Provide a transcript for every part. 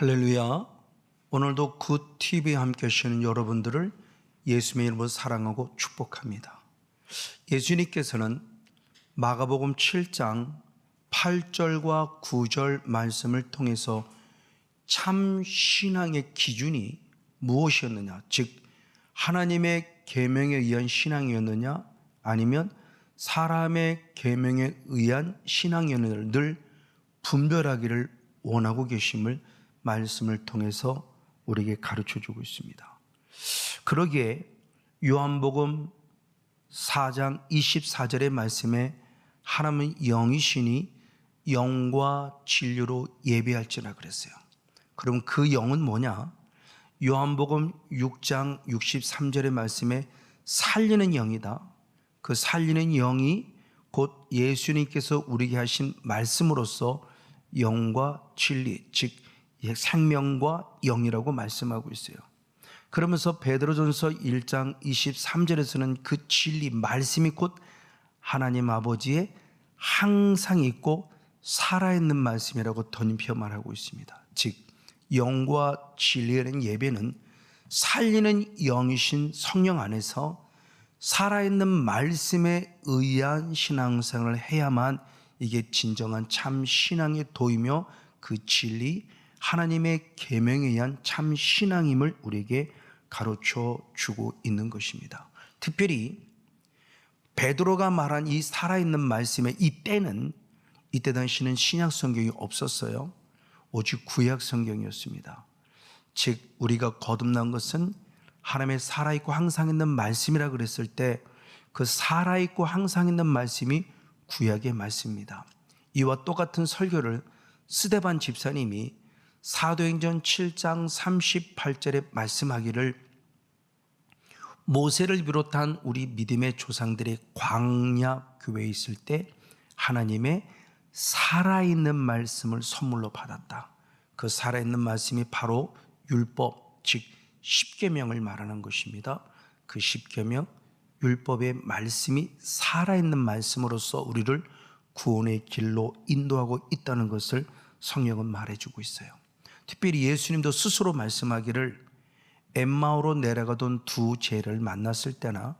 할렐루야. 오늘도 그 TV에 함께 하시는 여러분들을 예수님의 이름으로 사랑하고 축복합니다. 예수님께서는 마가복음 7장 8절과 9절 말씀을 통해서 참 신앙의 기준이 무엇이었느냐? 즉 하나님의 계명에 의한 신앙이었느냐? 아니면 사람의 계명에 의한 신앙이었느냐를 늘 분별하기를 원하고 계심을 말씀을 통해서 우리에게 가르쳐 주고 있습니다. 그러기에 요한복음 4장 24절의 말씀에 하나님은 영이시니 영과 진리로 예배할지라 그랬어요. 그럼 그 영은 뭐냐? 요한복음 6장 63절의 말씀에 살리는 영이다. 그 살리는 영이 곧 예수님께서 우리에게 하신 말씀으로서 영과 진리, 즉 생명과 영이라고 말씀하고 있어요. 그러면서 베드로전서 1장 23절에서는 그 진리 말씀이 곧 하나님 아버지의 항상 있고 살아있는 말씀이라고 던표 말하고 있습니다. 즉 영과 진리라는 예배는 살리는 영이신 성령 안에서 살아있는 말씀에 의한 신앙생활을 해야만 이게 진정한 참 신앙의 도이며 그 진리 하나님의 계명에 의한 참 신앙임을 우리에게 가르쳐 주고 있는 것입니다. 특별히 베드로가 말한 이 살아있는 말씀의 이 때는 이때 당시는 신약 성경이 없었어요. 오직 구약 성경이었습니다. 즉 우리가 거듭난 것은 하나님의 살아있고 항상 있는 말씀이라 그랬을 때 그 살아있고 항상 있는 말씀이 구약의 말씀입니다. 이와 똑같은 설교를 스데반 집사님이 사도행전 7장 38절에 말씀하기를 모세를 비롯한 우리 믿음의 조상들의 광야 교회에 있을 때 하나님의 살아있는 말씀을 선물로 받았다. 그 살아있는 말씀이 바로 율법, 즉 십계명을 말하는 것입니다. 그 십계명 율법의 말씀이 살아있는 말씀으로서 우리를 구원의 길로 인도하고 있다는 것을 성령은 말해주고 있어요. 특별히 예수님도 스스로 말씀하기를 엠마오로 내려가던 두 죄를 만났을 때나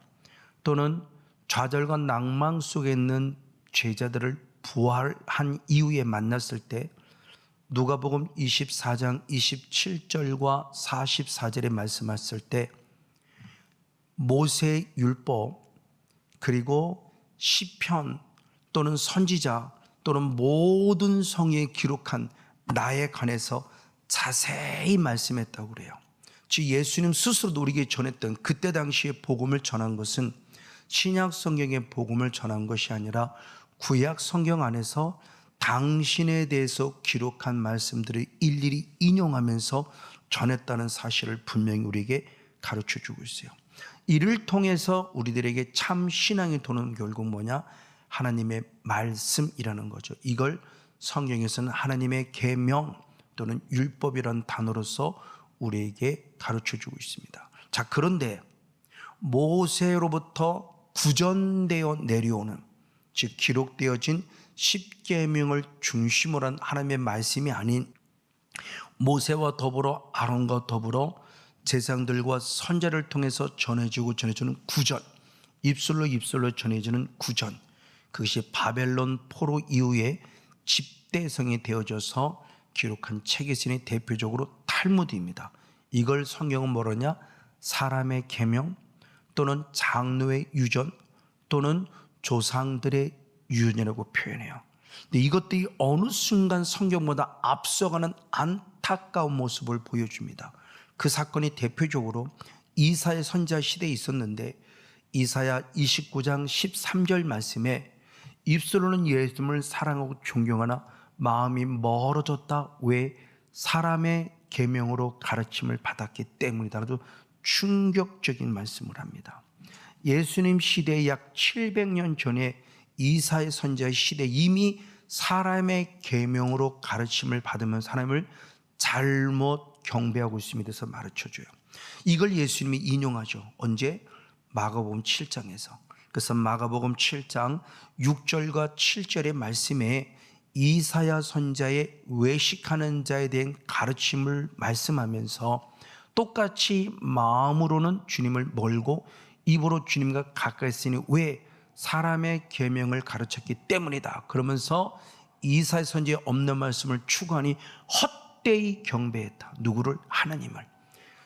또는 좌절과 낭망 속에 있는 제자들을 부활한 이후에 만났을 때 누가복음 24장 27절과 44절에 말씀하셨을 때 모세 율법 그리고 시편 또는 선지자 또는 모든 성에 기록한 나에 관해서 자세히 말씀했다고 그래요. 즉 예수님 스스로도 우리에게 전했던 그때 당시에 복음을 전한 것은 신약 성경의 복음을 전한 것이 아니라 구약 성경 안에서 당신에 대해서 기록한 말씀들을 일일이 인용하면서 전했다는 사실을 분명히 우리에게 가르쳐 주고 있어요. 이를 통해서 우리들에게 참 신앙이 도는 결국 뭐냐? 하나님의 말씀이라는 거죠. 이걸 성경에서는 하나님의 계명 또는 율법이라는 단어로서 우리에게 가르쳐 주고 있습니다. 자, 그런데 모세로부터 구전되어 내려오는 즉 기록되어진 십계명을 중심으로 한 하나님의 말씀이 아닌 모세와 더불어 아론과 더불어 제상들과 선자를 통해서 전해지고 전해주는 구전 입술로 입술로 전해지는 구전 그것이 바벨론 포로 이후에 집대성이 되어져서 기록한 책이 있으니 대표적으로 탈무드입니다. 이걸 성경은 뭐라냐? 사람의 계명 또는 장로의 유전 또는 조상들의 유전이라고 표현해요. 근데 이것들이 어느 순간 성경보다 앞서가는 안타까운 모습을 보여줍니다. 그 사건이 대표적으로 이사의 선자 시대에 있었는데 이사야 29장 13절 말씀에 입술로는 예수님을 사랑하고 존경하나 마음이 멀어졌다. 왜 사람의 계명으로 가르침을 받았기 때문이다라도 충격적인 말씀을 합니다. 예수님 시대 약 700년 전에 이사의 선자의 시대 이미 사람의 계명으로 가르침을 받으면 사람을 잘못 경배하고 있음에 대해서 가르쳐 줘요. 이걸 예수님이 인용하죠. 언제? 마가복음 7장에서. 그래서 마가복음 7장 6절과 7절의 말씀에 이사야 선자의 외식하는 자에 대한 가르침을 말씀하면서 똑같이 마음으로는 주님을 멀고 입으로 주님과 가까이 있으니 왜 사람의 계명을 가르쳤기 때문이다. 그러면서 이사야 선지에 없는 말씀을 추구하니 헛되이 경배했다. 누구를 하나님을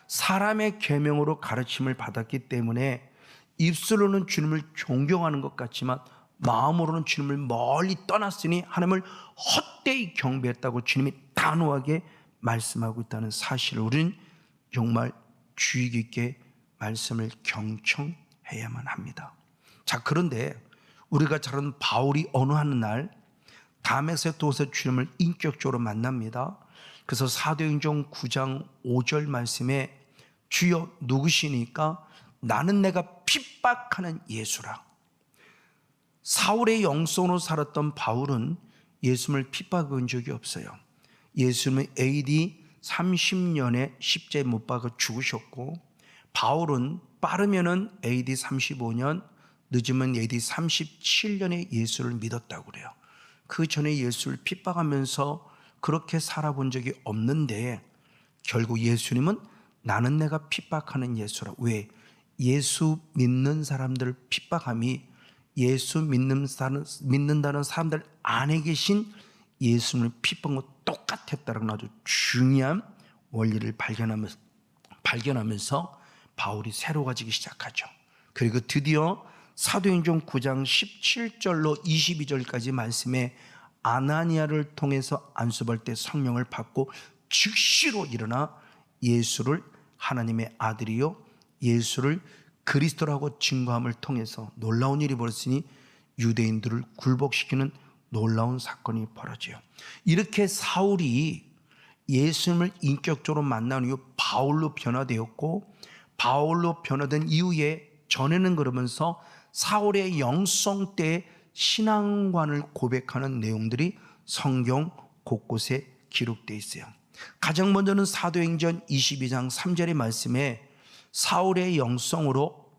사람의 계명으로 가르침을 받았기 때문에 입술로는 주님을 존경하는 것 같지만 마음으로는 주님을 멀리 떠났으니 하나님을 헛되이 경배했다고 주님이 단호하게 말씀하고 있다는 사실을 우리는 정말 주의 깊게 말씀을 경청해야만 합니다. 자, 그런데 우리가 잘 아는 바울이 어느 하는 날 담에색 도서 주님을 인격적으로 만납니다. 그래서 사도행전 9장 5절 말씀에 주여 누구시니까 나는 내가 핍박하는 예수라. 사울의 영성으로 살았던 바울은 예수님을 핍박한 적이 없어요. 예수님은 AD 30년에 십자에 못 박아 죽으셨고 바울은 빠르면은 AD 35년 늦으면 AD 37년에 예수를 믿었다고 그래요. 그 전에 예수를 핍박하면서 그렇게 살아본 적이 없는데 결국 예수님은 나는 내가 핍박하는 예수라. 왜? 예수 믿는 사람들 핍박함이 예수 믿는 사람, 믿는다는 사람들 안에 계신 예수님을 핍박과 똑같았다는 아주 중요한 원리를 발견하면서, 발견하면서 바울이 새로워지기 시작하죠. 그리고 드디어 사도행전 9장 17절로 22절까지 말씀에 아나니아를 통해서 안수할 때 성령을 받고 즉시로 일어나 예수를 하나님의 아들이요 예수를 그리스도라고 증거함을 통해서 놀라운 일이 벌어지니 유대인들을 굴복시키는 놀라운 사건이 벌어져요. 이렇게 사울이 예수님을 인격적으로 만난 이후 바울로 변화되었고 바울로 변화된 이후에 전에는 그러면서 사울의 영성 때 신앙관을 고백하는 내용들이 성경 곳곳에 기록되어 있어요. 가장 먼저는 사도행전 22장 3절의 말씀에 사울의 영성으로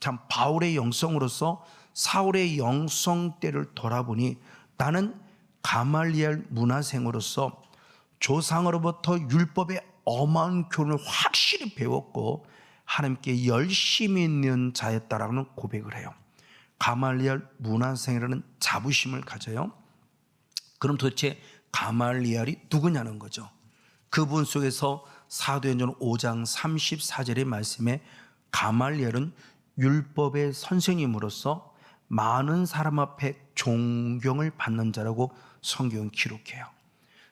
참 바울의 영성으로서 사울의 영성 때를 돌아보니 나는 가말리엘 문화생으로서 조상으로부터 율법의 어마한 교훈을 확실히 배웠고 하나님께 열심히 있는 자였다라는 고백을 해요. 가말리엘 문화생이라는 자부심을 가져요. 그럼 도대체 가말리엘이 누구냐는 거죠. 그분 속에서 사도행전 5장 34절의 말씀에 가말리엘은 율법의 선생님으로서 많은 사람 앞에 존경을 받는 자라고 성경은 기록해요.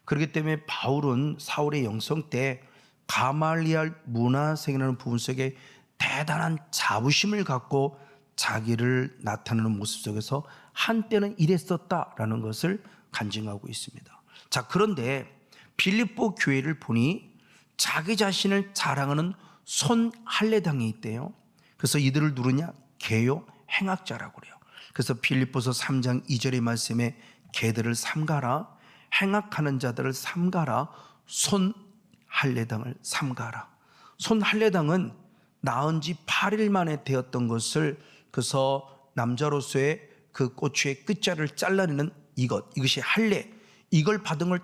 그렇기 때문에 바울은 사울의 영성 때 가말리알 문화생이라는 부분 속에 대단한 자부심을 갖고 자기를 나타내는 모습 속에서 한때는 이랬었다라는 것을 간증하고 있습니다. 자, 그런데 빌립보 교회를 보니 자기 자신을 자랑하는 손 할례당이 있대요. 그래서 이들을 누르냐? 개요 행악자라고 그래요. 그래서 빌립보서 3장 2절의 말씀에 개들을 삼가라 행악하는 자들을 삼가라 손 할례당을 삼가라. 손 할례당은 낳은 지 8일 만에 되었던 것을 그래서 남자로서의 그 고추의 끝자를 잘라내는 이것 이것이 할례 이걸 받은 걸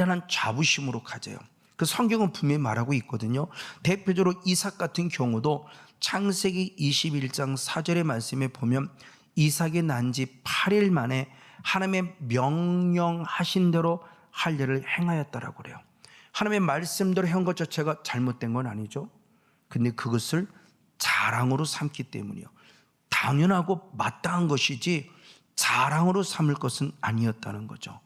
대단한 자부심으로 가져요. 그 성경은 분명히 말하고 있거든요. 대표적으로 이삭 같은 경우도 창세기 21장 4절의 말씀에 보면 이삭이 난 지 8일 만에 하나님의 명령하신 대로 할례를 행하였다라고 그래요. 하나님의 말씀대로 한 것 자체가 잘못된 건 아니죠. 근데 그것을 자랑으로 삼기 때문이요. 당연하고 마땅한 것이지 자랑으로 삼을 것은 아니었다는 거죠.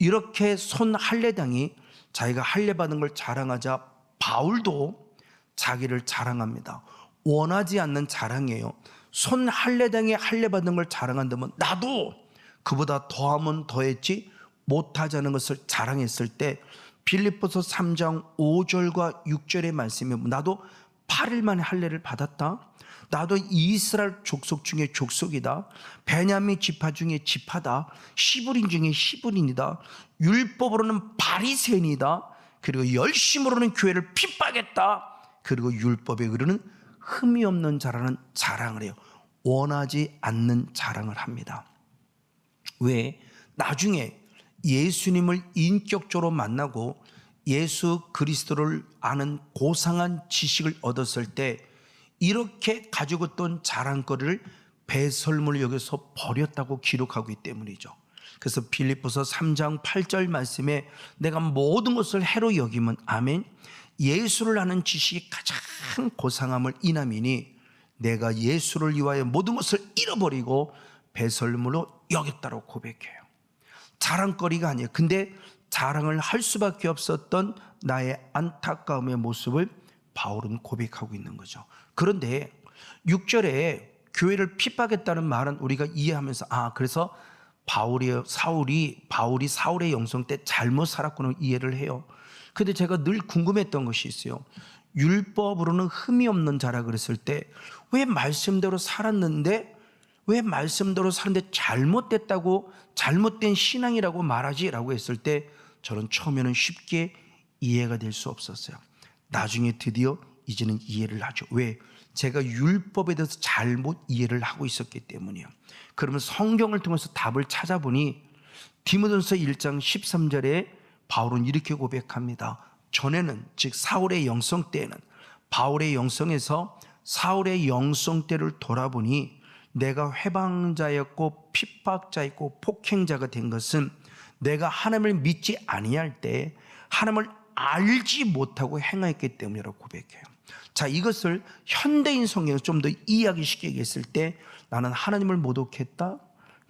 이렇게 손 할례당이 자기가 할례 받은 걸 자랑하자 바울도 자기를 자랑합니다. 원하지 않는 자랑이에요. 손 할례당에 할례 받은 걸 자랑한다면 나도 그보다 더하면 더했지 못하자는 것을 자랑했을 때 빌립보서 3장 5절과 6절의 말씀에 나도 8일 만에 할례를 받았다. 나도 이스라엘 족속 중에 족속이다. 베냐민 지파 중에 지파다. 시브린 중에 시브린이다. 율법으로는 바리새인이다. 그리고 열심으로는 교회를 핍박했다. 그리고 율법에 의르는 흠이 없는 자라는 자랑을 해요. 원하지 않는 자랑을 합니다. 왜? 나중에 예수님을 인격적으로 만나고 예수 그리스도를 아는 고상한 지식을 얻었을 때 이렇게 가지고 있던 자랑거리를 배설물 여기서 버렸다고 기록하고 있기 때문이죠. 그래서 빌립보서 3장 8절 말씀에 내가 모든 것을 해로 여기면 아멘. 예수를 아는 지식이 가장 고상함을 인함이니 내가 예수를 위하여 모든 것을 잃어버리고 배설물로 여겼다고 고백해요. 자랑거리가 아니에요. 근데 자랑을 할 수밖에 없었던 나의 안타까움의 모습을 바울은 고백하고 있는 거죠. 그런데 6절에 교회를 핍박했다는 말은 우리가 이해하면서 아 그래서 바울이 사울이 바울이 사울의 영성 때 잘못 살았구나 이해를 해요. 근데 제가 늘 궁금했던 것이 있어요. 율법으로는 흠이 없는 자라 그랬을 때 왜 말씀대로 살았는데 왜 말씀대로 사는데 잘못됐다고 잘못된 신앙이라고 말하지라고 했을 때 저는 처음에는 쉽게 이해가 될 수 없었어요. 나중에 드디어 이제는 이해를 하죠. 왜? 제가 율법에 대해서 잘못 이해를 하고 있었기 때문이에요. 그러면 성경을 통해서 답을 찾아보니 디모전서 1장 13절에 바울은 이렇게 고백합니다. 전에는 즉 사울의 영성 때에는 바울의 영성에서 사울의 영성 때를 돌아보니 내가 회방자였고 핍박자였고 폭행자가 된 것은 내가 하나님을 믿지 아니할 때 하나님을 알지 못하고 행하였기 때문이라고 고백해요. 자, 이것을 현대인 성경에서 좀 더 이해하기 쉽게 얘기했을 때 나는 하나님을 모독했다.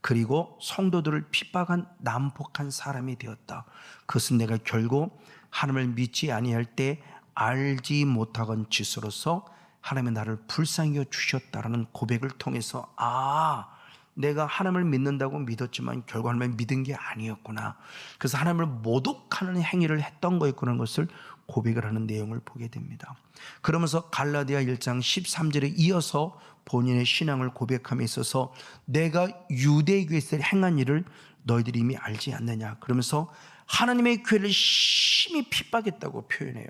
그리고 성도들을 핍박한 난폭한 사람이 되었다. 그것은 내가 결국 하나님을 믿지 아니할 때 알지 못하건 짓으로서 하나님의 나를 불쌍히 여 주셨다라는 고백을 통해서 아 내가 하나님을 믿는다고 믿었지만 결국 하나님을 믿은 게 아니었구나. 그래서 하나님을 모독하는 행위를 했던 거였구나 것을 고백을 하는 내용을 보게 됩니다. 그러면서 갈라디아 1장 13절에 이어서 본인의 신앙을 고백함에 있어서 내가 유대교에서 행한 일을 너희들이 이미 알지 않느냐. 그러면서 하나님의 교회를 심히 핍박했다고 표현해요.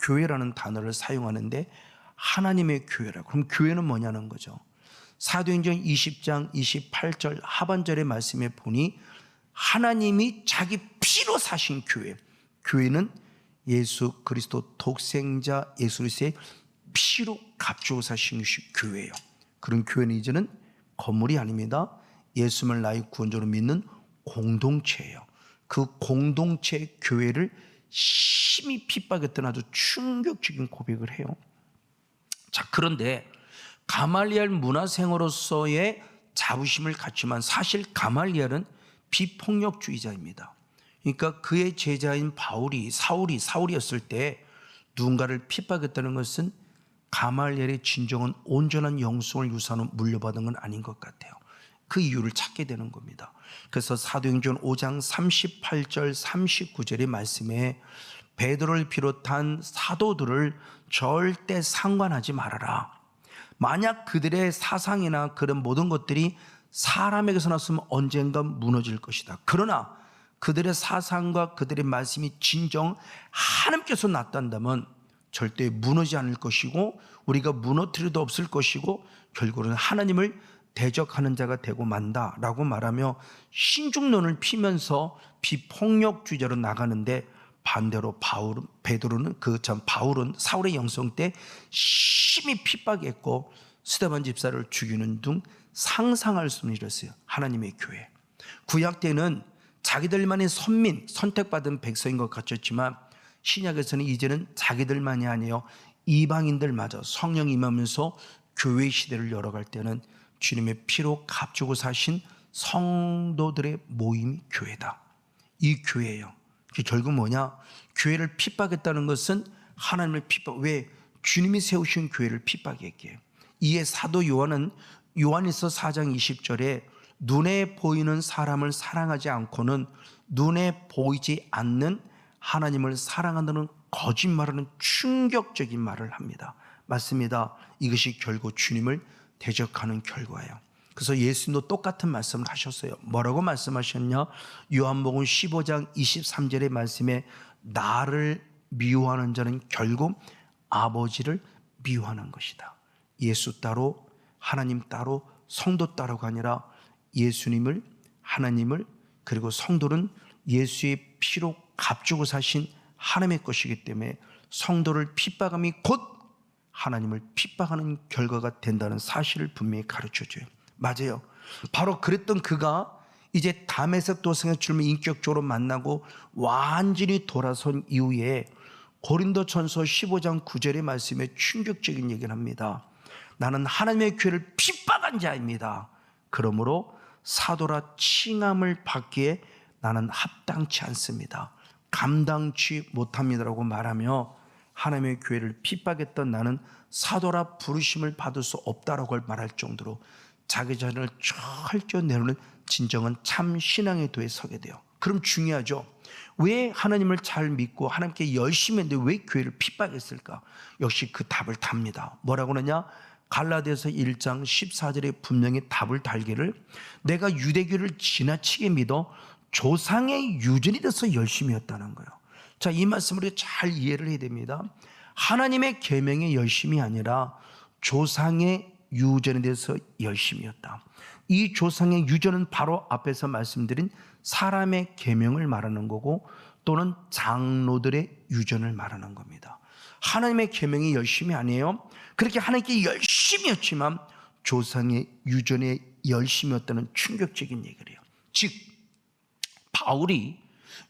교회라는 단어를 사용하는데 하나님의 교회라. 그럼 교회는 뭐냐는 거죠. 사도행전 20장 28절 하반절의 말씀에 보니 하나님이 자기 피로 사신 교회. 교회는 예수 그리스도 독생자 예수 그리스도의 피로 값주고 사신 것이 교회예요. 그런 교회는 이제는 건물이 아닙니다. 예수를 나의 구원자로 믿는 공동체예요. 그 공동체 교회를 심히 핍박했던 아주 충격적인 고백을 해요. 자, 그런데 가말리엘 문화생으로서의 자부심을 갖지만 사실 가말리엘은 비폭력주의자입니다. 그러니까 그의 제자인 바울이 사울이 사울이었을 때 누군가를 핍박했다는 것은 가말리엘의 진정은 온전한 영성을 유산으로 물려받은 건 아닌 것 같아요. 그 이유를 찾게 되는 겁니다. 그래서 사도행전 5장 38절 39절의 말씀에 베드로를 비롯한 사도들을 절대 상관하지 말아라. 만약 그들의 사상이나 그런 모든 것들이 사람에게서 났으면 언젠가 무너질 것이다. 그러나 그들의 사상과 그들의 말씀이 진정 하나님께서 났단다면 절대 무너지지 않을 것이고 우리가 무너뜨려도 없을 것이고 결국은 하나님을 대적하는 자가 되고 만다라고 말하며 신중론을 피면서 비폭력주의자로 나가는데 반대로 바울은 베드로는 그 참 바울은 사울의 영성 때 심히 핍박했고 스데반 집사를 죽이는 등 상상할 수 없는 일이었어요. 하나님의 교회. 구약 때는 자기들만의 선민, 선택받은 백성인 것 같았지만 신약에서는 이제는 자기들만이 아니에요. 이방인들마저 성령 임하면서 교회 시대를 열어갈 때는 주님의 피로 값주고 사신 성도들의 모임이 교회다. 이 교회예요. 결국 뭐냐? 교회를 핍박했다는 것은 하나님을 핍박. 왜? 주님이 세우신 교회를 핍박했기에. 이에 사도 요한은 요한일서 4장 20절에 눈에 보이는 사람을 사랑하지 않고는 눈에 보이지 않는 하나님을 사랑한다는 거짓말하는 충격적인 말을 합니다. 맞습니다. 이것이 결국 주님을 대적하는 결과예요. 그래서 예수님도 똑같은 말씀을 하셨어요. 뭐라고 말씀하셨냐? 요한복음 15장 23절의 말씀에 나를 미워하는 자는 결국 아버지를 미워하는 것이다. 예수 따로 하나님 따로 성도 따로가 아니라 예수님을 하나님을 그리고 성도는 예수의 피로 값주고 사신 하나님의 것이기 때문에 성도를 핍박함이 곧 하나님을 핍박하는 결과가 된다는 사실을 분명히 가르쳐 줘요. 맞아요. 바로 그랬던 그가 이제 담에색 도성의 주님을 인격적으로 만나고 완전히 돌아선 이후에 고린도전서 15장 9절의 말씀에 충격적인 얘기를 합니다. 나는 하나님의 교회를 핍박한 자입니다. 그러므로 사도라 칭함을 받기에 나는 합당치 않습니다. 감당치 못합니다라고 말하며 하나님의 교회를 핍박했던 나는 사도라 부르심을 받을 수 없다라고 말할 정도로 자기 자신을 철저히 내놓는 진정한 참 신앙의 도에 서게 돼요. 그럼 중요하죠. 왜 하나님을 잘 믿고 하나님께 열심히 했는데 왜 교회를 핍박했을까? 역시 그 답을 답니다. 뭐라고 그러냐? 갈라디아서 1장 14절에 분명히 답을 달기를 내가 유대교를 지나치게 믿어 조상의 유전이 돼서 열심히 했다는 거예요. 자, 이 말씀을 우리가 잘 이해를 해야 됩니다. 하나님의 계명에 열심이 아니라 조상의 유전에 대해서 열심이었다. 이 조상의 유전은 바로 앞에서 말씀드린 사람의 계명을 말하는 거고 또는 장로들의 유전을 말하는 겁니다. 하나님의 계명이 열심이 아니에요. 그렇게 하나님께 열심 이었지만 조상의 유전에 열심이었다는 충격적인 얘기를 해요. 즉 바울이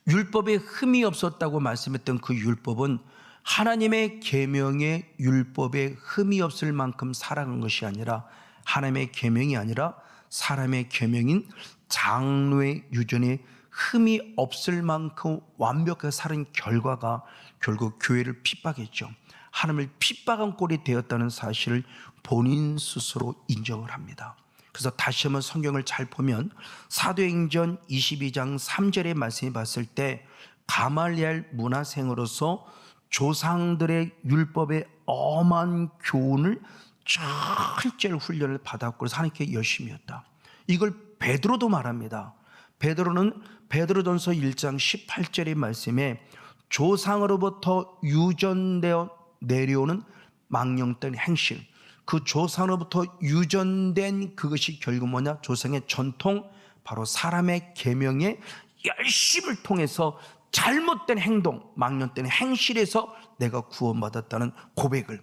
율법에 흠이 없었다고 말씀했던 그 율법은 하나님의 계명에 율법에 흠이 없을 만큼 살아간 것이 아니라 하나님의 계명이 아니라 사람의 계명인 장로의 유전에 흠이 없을 만큼 완벽하게 살은 결과가 결국 교회를 핍박했죠. 하나님을 핍박한 꼴이 되었다는 사실을 본인 스스로 인정을 합니다. 그래서 다시 한번 성경을 잘 보면 사도행전 22장 3절의 말씀을 봤을 때 가말리알 문화생으로서 조상들의 율법의 엄한 교훈을 철저히 훈련을 받았고 그래서 하나님께 열심히 했다. 이걸 베드로도 말합니다. 베드로는 베드로전서 1장 18절의 말씀에 조상으로부터 유전되어 내려오는 망령된 행실 그 조상으로부터 유전된 그것이 결국 뭐냐? 조상의 전통 바로 사람의 계명의 열심을 통해서 잘못된 행동, 망령된 행실에서 내가 구원받았다는 고백을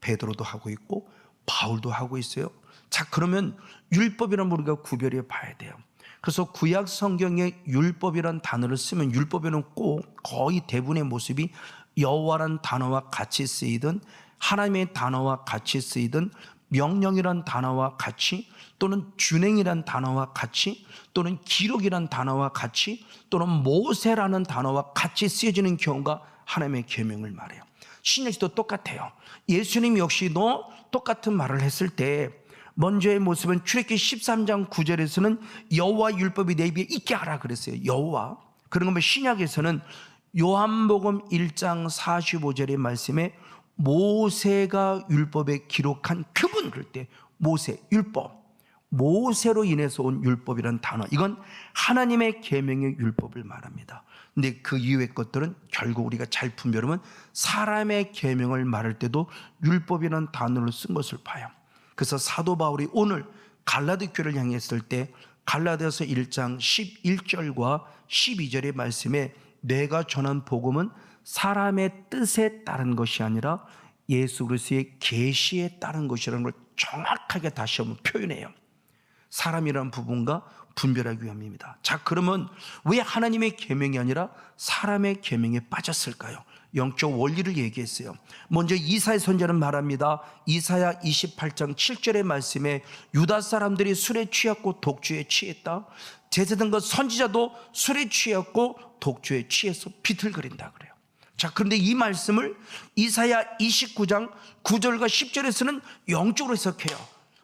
베드로도 하고 있고 바울도 하고 있어요. 자, 그러면 율법이란 우리가 구별해 봐야 돼요. 그래서 구약 성경에 율법이란 단어를 쓰면 율법에는 꼭 거의 대부분의 모습이 여호와란 단어와 같이 쓰이든 하나님의 단어와 같이 쓰이든 명령이란 단어와 같이 또는 준행이란 단어와 같이 또는 기록이란 단어와 같이 또는 모세라는 단어와 같이 쓰여지는 경우가 하나님의 계명을 말해요. 신약시도 똑같아요. 예수님 역시도 똑같은 말을 했을 때 먼저의 모습은 출애굽기 13장 9절에서는 여호와 율법이 내 입에 있게 하라 그랬어요. 여호와. 그런 거면 신약에서는 요한복음 1장 45절의 말씀에 모세가 율법에 기록한 그분 그럴 때 모세 율법 모세로 인해서 온 율법이라는 단어 이건 하나님의 계명의 율법을 말합니다. 근데 그 이후의 것들은 결국 우리가 잘 분별하면 사람의 계명을 말할 때도 율법이라는 단어를 쓴 것을 봐요. 그래서 사도 바울이 오늘 갈라디 교를 향했을 때 갈라디아서 1장 11절과 12절의 말씀에 내가 전한 복음은 사람의 뜻에 따른 것이 아니라 예수 그리스도의 계시에 따른 것이라는 걸 정확하게 다시 한번 표현해요. 사람이라는 부분과 분별하기 위함입니다. 자, 그러면 왜 하나님의 계명이 아니라 사람의 계명에 빠졌을까요? 영적 원리를 얘기했어요. 먼저 이사의 선자는 말합니다. 이사야 28장 7절의 말씀에 유다 사람들이 술에 취했고 독주에 취했다. 제사장과 선지자도 술에 취했고 독주에 취해서 비틀거린다 그래요. 자, 그런데 이 말씀을 이사야 29장 9절과 10절에서는 영적으로 해석해요.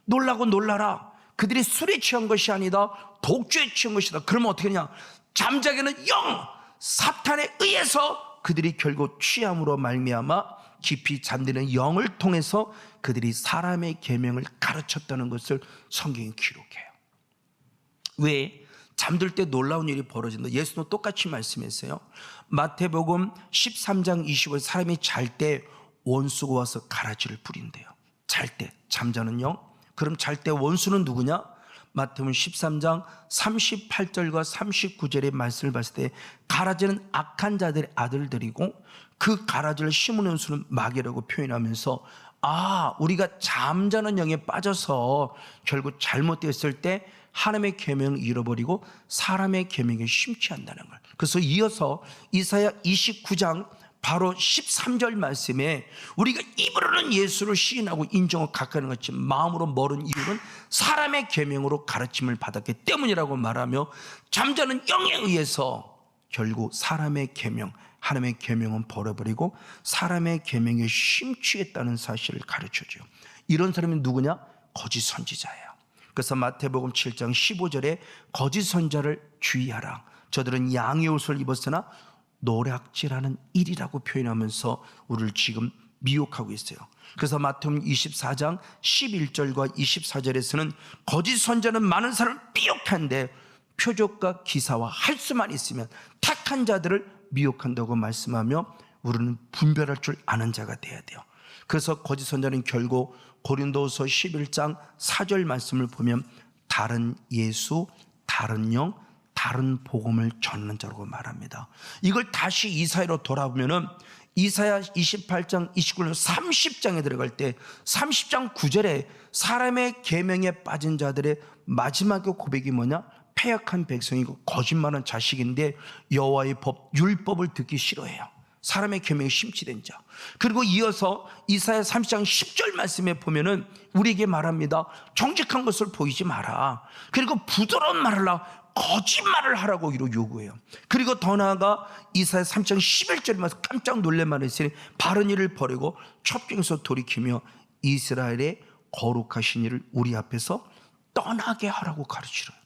놀라고 놀라라. 그들이 술에 취한 것이 아니다. 독주에 취한 것이다. 그러면 어떻게 하냐? 잠자기는 영 사탄에 의해서 그들이 결국 취함으로 말미암아 깊이 잠드는 영을 통해서 그들이 사람의 계명을 가르쳤다는 것을 성경이 기록해요. 왜 잠들 때 놀라운 일이 벌어진다. 예수도 똑같이 말씀했어요. 마태복음 13장 25절 사람이 잘 때 원수가 와서 가라지를 부린대요. 잘 때 잠자는 영. 그럼 잘 때 원수는 누구냐? 마태복음 13장 38절과 39절의 말씀을 봤을 때 가라지는 악한 자들의 아들들이고 그 가라지를 심으는 수는 마귀라고 표현하면서 아 우리가 잠자는 영에 빠져서 결국 잘못됐을 때 하나님의 계명을 잃어버리고 사람의 계명에 심취한다는 걸. 그래서 이어서 이사야 29장 바로 13절 말씀에 우리가 입으로는 예수를 시인하고 인정하고 가까이 것지 마음으로 멀은 이유는 사람의 계명으로 가르침을 받았기 때문이라고 말하며 잠자는 영에 의해서 결국 사람의 계명 하나님의 계명은 버려버리고 사람의 계명에 심취했다는 사실을 가르쳐줘요. 이런 사람이 누구냐? 거짓 선지자예요. 그래서 마태복음 7장 15절에 거짓 선자를 주의하라. 저들은 양의 옷을 입었으나 노략질하는 일이라고 표현하면서 우리를 지금 미혹하고 있어요. 그래서 마태복음 24장 11절과 24절에서는 거짓 선자는 많은 사람을 미혹한데 표적과 기사와 할 수만 있으면 택한 자들을 미혹한다고 말씀하며 우리는 분별할 줄 아는 자가 돼야 돼요. 그래서 거짓 선자는 결국 고린도서 11장 4절 말씀을 보면 다른 예수, 다른 영, 다른 복음을 전하는 자라고 말합니다. 이걸 다시 이사야로 돌아보면은 이사야 28장 29절 30장에 들어갈 때 30장 9절에 사람의 계명에 빠진 자들의 마지막 고백이 뭐냐? 패약한 백성이고 거짓말한 자식인데 여호와의 법 율법을 듣기 싫어해요. 사람의 계명에 심취된 자. 그리고 이어서 이사야 30장 10절 말씀에 보면은 우리에게 말합니다. 정직한 것을 보이지 마라. 그리고 부드러운 말을 하라. 거짓말을 하라고 이로 요구해요. 그리고 더 나아가 이사야 3장 11절에 말씀 깜짝 놀랄 말했으니 바른 일을 버리고 첩경에서 돌이키며 이스라엘의 거룩하신 일을 우리 앞에서 떠나게 하라고 가르치래요.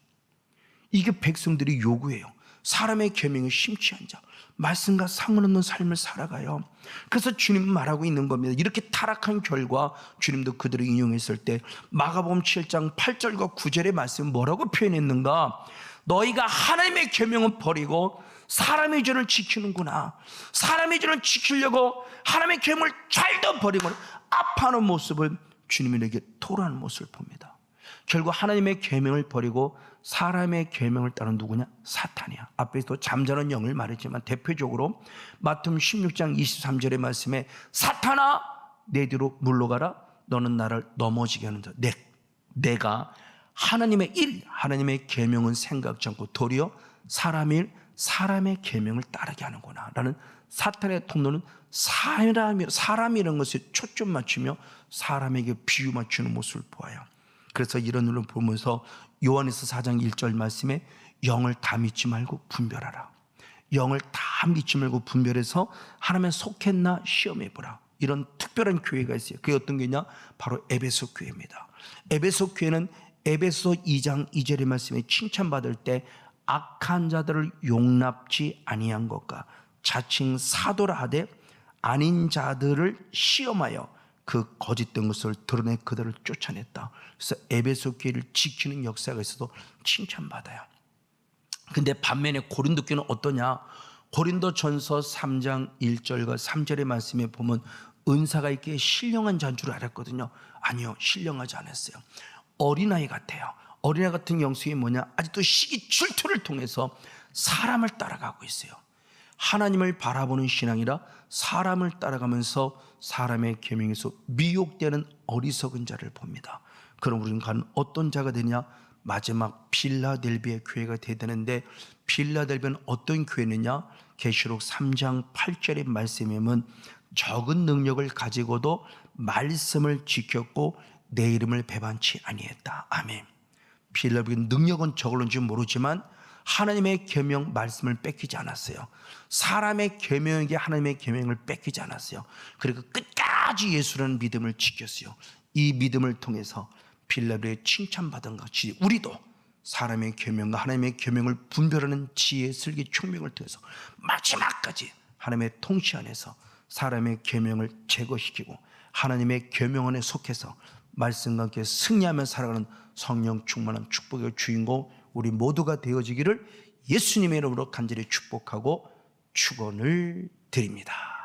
이게 백성들이 요구해요. 사람의 계명에 심취한 자, 말씀과 상관없는 삶을 살아가요. 그래서 주님 말하고 있는 겁니다. 이렇게 타락한 결과 주님도 그들을 인용했을 때 마가복음 7장 8절과 9절의 말씀 뭐라고 표현했는가? 너희가 하나님의 계명은 버리고 사람의 죄를 지키는구나. 사람의 죄를 지키려고 하나님의 계명을 잘도 버리고 아파하는 모습을 주님에게 토로하는 모습을 봅니다. 결국 하나님의 계명을 버리고 사람의 계명을 따른 누구냐? 사탄이야. 앞에서 잠자는 영을 말했지만 대표적으로 마태음 16장 23절의 말씀에 사탄아 내 뒤로 물러가라. 너는 나를 넘어지게 하는 자. 내 내가 하나님의 일, 하나님의 계명은 생각지 않고 도리어 사람의 일, 사람의 계명을 따르게 하는구나라는 사탄의 통로는 사람이 사람이라는 것에 초점 맞추며 사람에게 비유 맞추는 모습을 보아요. 그래서 이런 눈을 보면서 요한에서 4장 1절 말씀에 영을 다 믿지 말고 분별하라. 영을 다 믿지 말고 분별해서 하나님에 속했나 시험해 보라. 이런 특별한 교회가 있어요. 그게 어떤 교회냐? 바로 에베소 교회입니다. 에베소 교회는 에베소 2장 2절의 말씀에 칭찬받을 때 악한 자들을 용납지 아니한 것과 자칭 사도라 하되 아닌 자들을 시험하여 그 거짓된 것을 드러내 그들을 쫓아냈다. 그래서 에베소 교회를 지키는 역사가 있어도 칭찬받아요. 근데 반면에 고린도 교회는 어떠냐? 고린도 전서 3장 1절과 3절의 말씀에 보면 은사가 있게 신령한 줄 알았거든요. 아니요, 신령하지 않았어요. 어린아이 같아요. 어린아이 같은 영성이 뭐냐? 아직도 시기 질투를 통해서 사람을 따라가고 있어요. 하나님을 바라보는 신앙이라 사람을 따라가면서 사람의 계명에서 미혹되는 어리석은 자를 봅니다. 그럼 우리는 간 어떤 자가 되냐? 마지막 빌라델비의 교회가 되야 되는데 빌라델비는 어떤 교회느냐? 계시록 3장 8절의 말씀에 보면 적은 능력을 가지고도 말씀을 지켰고 내 이름을 배반치 아니했다. 아멘. 빌라델비의 능력은 적을는지 모르지만 하나님의 계명 말씀을 뺏기지 않았어요. 사람의 계명에게 하나님의 계명을 뺏기지 않았어요. 그리고 끝까지 예수라는 믿음을 지켰어요. 이 믿음을 통해서 빌라브에 칭찬받은 것이 우리도 사람의 계명과 하나님의 계명을 분별하는 지혜, 슬기, 총명을 통해서 마지막까지 하나님의 통치 안에서 사람의 계명을 제거시키고 하나님의 계명 안에 속해서 말씀과 함께 승리하며 살아가는 성령 충만한 축복의 주인공 우리 모두가 되어지기를 예수님의 이름으로 간절히 축복하고 축원을 드립니다.